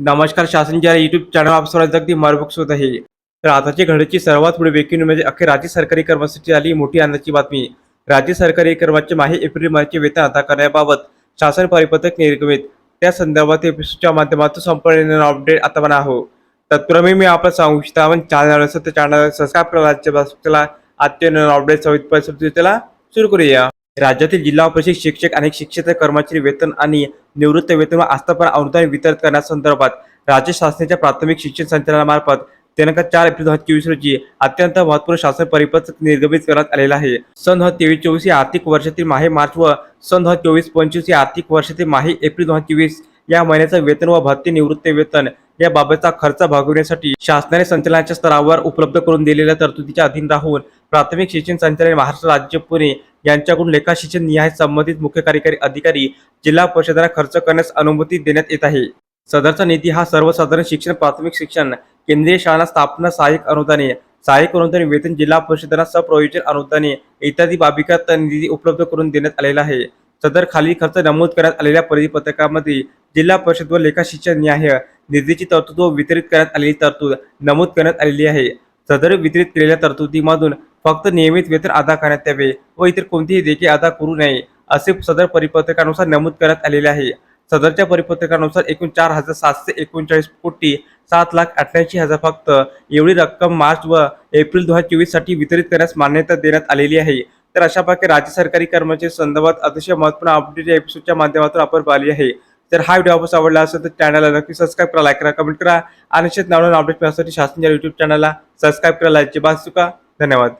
नमस्कार शासनच्या YouTube channel आप अगदी मार्गदर्शक होत आहे. तर आताची घडीची सर्वात पुढे वेकिन म्हणजे अखेर राज्य सरकारी कर्मचाऱ्यांची आली मोठी आनंदाची बातमी. राज्य सरकारी कर्मचारी माहे एप्रिल महिन्याचे वेतन अदा करण्याबाबत शासन परिपत्रक निर्गमित. त्या संदर्भात एपिसोडच्या माध्यमातून संपूर्ण अपडेट आता म्हणा आहो तत्पूर्वी मी आपण सांगू इच्छितो आपण चॅनल असेल तर चॅनल सबस्क्राईब करा राज्य आजचे अपडेट सवित परिस्थितीला सुरू करूया. राज्यातील जिल्हा परिषद शिक्षक आणि शिक्षक कर्मचारी वेतन आणि निवृत्त वेतन व आस्थापना अनुदान वितरित करण्यासंदर्भात राज्य शासनाच्या प्राथमिक शिक्षण संचालनामार्फत दिनांक चार एप्रिल दोन हजार चोवीस रोजी अत्यंत महत्त्वपूर्ण शासन परिपत्रक निर्गमित करण्यात आलेला आहे. सन दोन हजार तेवीस चोवीस या आर्थिक वर्षातील माहे मार्च व सन दोन हजार चोवीस पंचवीस या आर्थिक वर्षातील माहे एप्रिल दोन हजार चोवीस या महिन्याचं वेतन व भत्ते निवृत्ती वेतन या बाबतचा खर्च भागवण्यासाठी शासनाने संचालनाच्या स्तरावर उपलब्ध करून दिलेल्या तरतुदीच्या अधीन राहून प्राथमिक शिक्षण संचालन महाराष्ट्र राज्य पुणे यांच्याकडून लेखा शिक्षण निहाय संबंधित मुख्य कार्यकारी अधिकारी जिल्हा परिषदांना खर्च करण्यास अनुमती देण्यात येत आहे. सदरचा निधी हा सर्वसाधारण शिक्षण प्राथमिक शिक्षण केंद्रीय शाळा स्थापना सहाय्यक अनुदाने सहाय्यक अनुदाने वेतन जिल्हा परिषदांना सप्रयोजन अनुदाने इत्यादी बाबीकरता निधी उपलब्ध करून देण्यात आलेला आहे. सदर खाली खर्च नमूद करण्यात आलेल्या परिपत्रकामध्ये जिल्हा परिषद व लेखा शिक्षण न्याय निधीची तरतूद व वितरित करण्यात आलेली तरतूद नमूद करण्यात आलेली आहे. सदर वितरित केलेल्या तरतुदीमधून फक्त नियमित वेतन अदा करण्यात यावे व इतर कोणतीही देयके अदा करू नये असे सदर परिपत्रकानुसार नमूद करण्यात आलेले आहे. सदरच्या परिपत्रकानुसार एकूण चार हजार सातशे एकोणचाळीस कोटी सात लाख अठ्ठ्याऐंशी हजार फक्त एवढी रक्कम मार्च व एप्रिल दोन हजार चोवीससाठी वितरित करण्यास मान्यता देण्यात आलेली आहे. तर अशा प्रकारे राज्य सरकारी कर्मचारी संदर्भात अतिशय महत्त्वपूर्ण अपडेट या एपिसोडच्या माध्यमातून आपण पाहिली आहे. तर हा व्हिडिओ आपण आवडला असेल तर चॅनलला नक्की सबस्क्राईब करा लाईक करा कमेंट करा. आणि शेत नवीन अपडेट मिळण्यासाठी शासनाच्या युट्यूब चॅनलला सबस्क्राईब करा लाईकची बात चुका धन्यवाद.